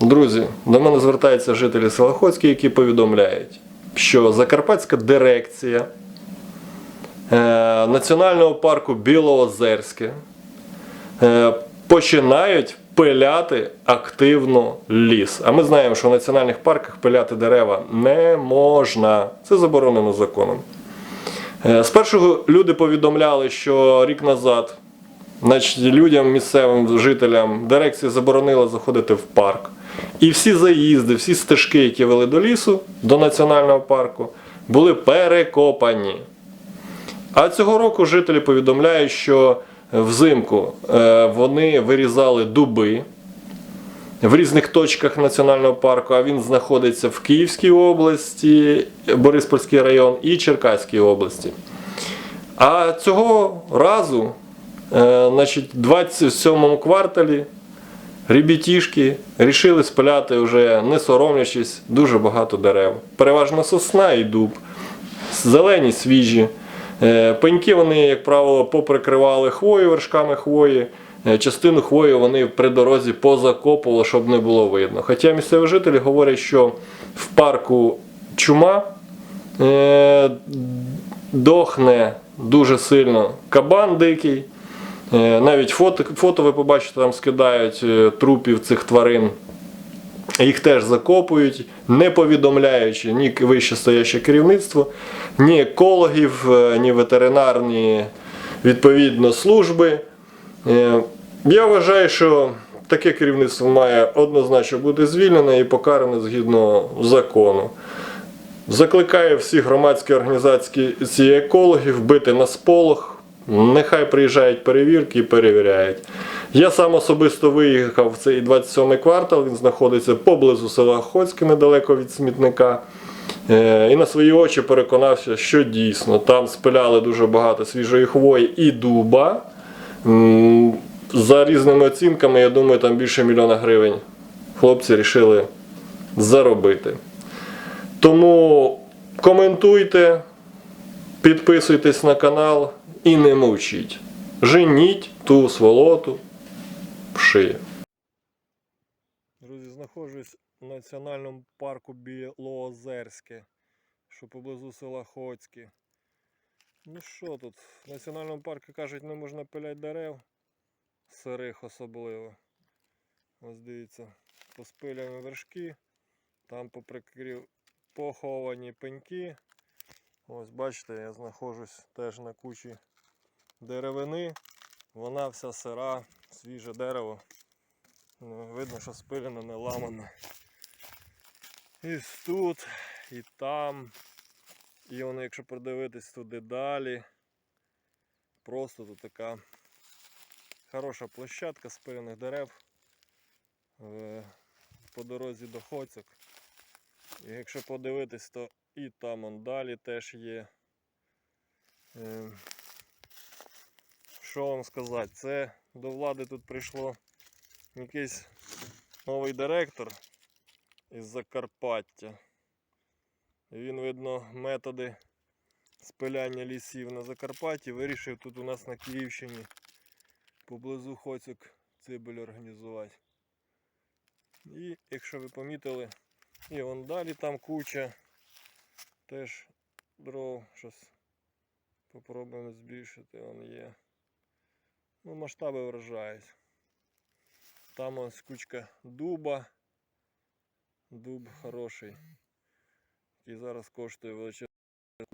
Друзі, до мене звертаються жителі села Хоцьке, які повідомляють, що Закарпатська дирекція е, Національного парку Білоозерське е, починають пиляти активно ліс. А ми знаємо, що в національних парках пиляти дерева не можна. Це заборонено законом. Е, Спершу люди повідомляли, що рік назад значить, людям, місцевим жителям дирекція заборонила заходити в парк. І всі заїзди, всі стежки, які вели до лісу, до національного парку, були перекопані. А цього року жителі повідомляють, що взимку е, вони вирізали дуби в різних точках національного парку, а він знаходиться в Київській області, Бориспольський район і Черкаській області. А цього разу, е, значить, в 27-му кварталі ребятішки рішили спиляти вже не соромлячись дуже багато дерев. Переважно сосна і дуб, зелені, свіжі. Е, Пеньки вони, як правило, поприкривали хвою, вершками хвої. Е, Частину хвої вони при дорозі позакопували, щоб не було видно. Хоча місцеві жителі говорять, що в парку чума е, дохне дуже сильно кабан дикий. Е, Навіть фото, фото ви побачите, там скидають е, трупів цих тварин. Їх теж закопують, не повідомляючи ні вище стояще керівництво, ні екологів, е, ні ветеринарні відповідно служби. Я вважаю, що таке керівництво має однозначно бути звільнене і покаране згідно закону. Закликаю всі громадські організації екологів бити на сполох. Нехай приїжджають перевірки і перевіряють. Я сам особисто виїхав в цей 27-й квартал, він знаходиться поблизу села Охотське, недалеко від смітника. Е, І на свої очі переконався, що дійсно там спиляли дуже багато свіжої хвої і дуба. За різними оцінками, я думаю, там більше мільйона гривень хлопці вирішили заробити. Тому коментуйте, підписуйтесь на канал і не мовчіть. Женіть ту сволоту в. Друзі, знаходжусь в національному парку Білоозерське, що поблизу села Хоцьке. Ну що тут? В національному парку кажуть, не можна пиляти дерев, сирих особливо. Ось дивіться, поспиляні вершки, там поприкрив поховані пеньки. Ось бачите, я знаходжусь теж на кучі деревини. Вона вся сира, свіже дерево. Ну, Видно, що спилено, не ламано. І тут, і там. І воно, якщо продивитись туди далі. Просто тут така хороша площадка спилених дерев е, по дорозі до Хоцьок. І якщо подивитись, то і там он далі теж є. Що вам сказати? Це до влади тут прийшло якийсь новий директор із Закарпаття. І він, видно, методи спиляння лісів на Закарпатті вирішив тут у нас на Київщині поблизу Хоцьок цибель організувати. І якщо ви помітили, і вон далі там куча теж дров щось попробуємо збільшити, вон є. Ну, масштаби вражають. Там ось кучка дуба. Дуб хороший. Який зараз коштує величезну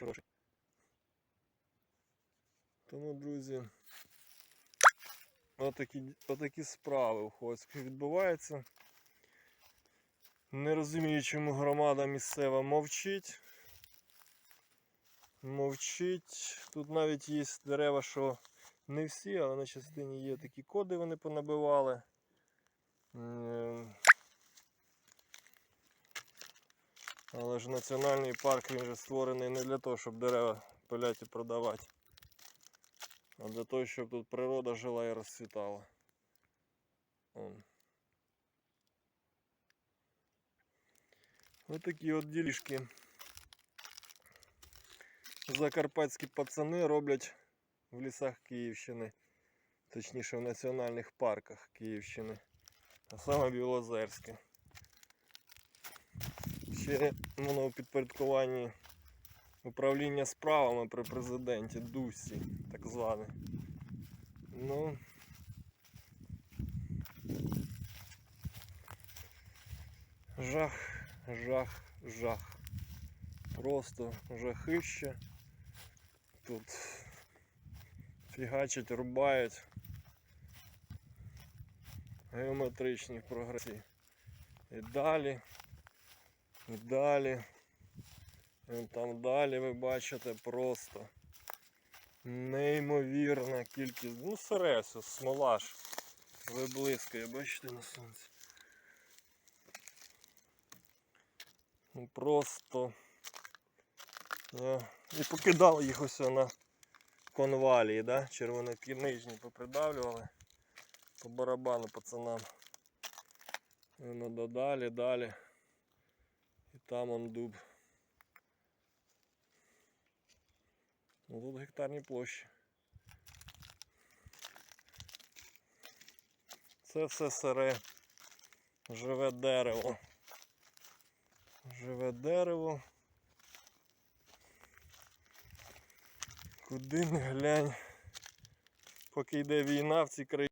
грошей. Тому, друзі, отакі, отакі справи у Хоцьку відбуваються. Не розумію, чому громада місцева мовчить. Мовчить. Тут навіть є дерева, що не всі, але на частині є такі коди, вони понабивали. Але ж національний парк він же створений не для того, щоб дерева пиляти і продавати. А для того, щоб тут природа жила і розцвітала. Вон. Ось такі от ділішки. Закарпатські пацани роблять в лісах Київщини. Точніше в національних парках Київщини. А саме Білозерське. Чи воно у підпорядкуванні управління справами при президенті Дусі, так зване. Ну. Жах, жах, жах. Просто жахище. Тут фігачать, рубають. Геометричні прогресії. І далі. І далі. І там далі ви бачите просто неймовірна кількість. Ну, сересу, смола ж виблискує, бачите на сонці. Ну просто. Я... І покидали їх ось на конвалії, да? червоноки нижні попридавлювали по барабану пацанам. Воно додалі, далі. І там он дуб. Ну тут гектарні площі. Це все сире. Живе дерево. Живе дерево. Куди не глянь. Поки йде війна в цій країні.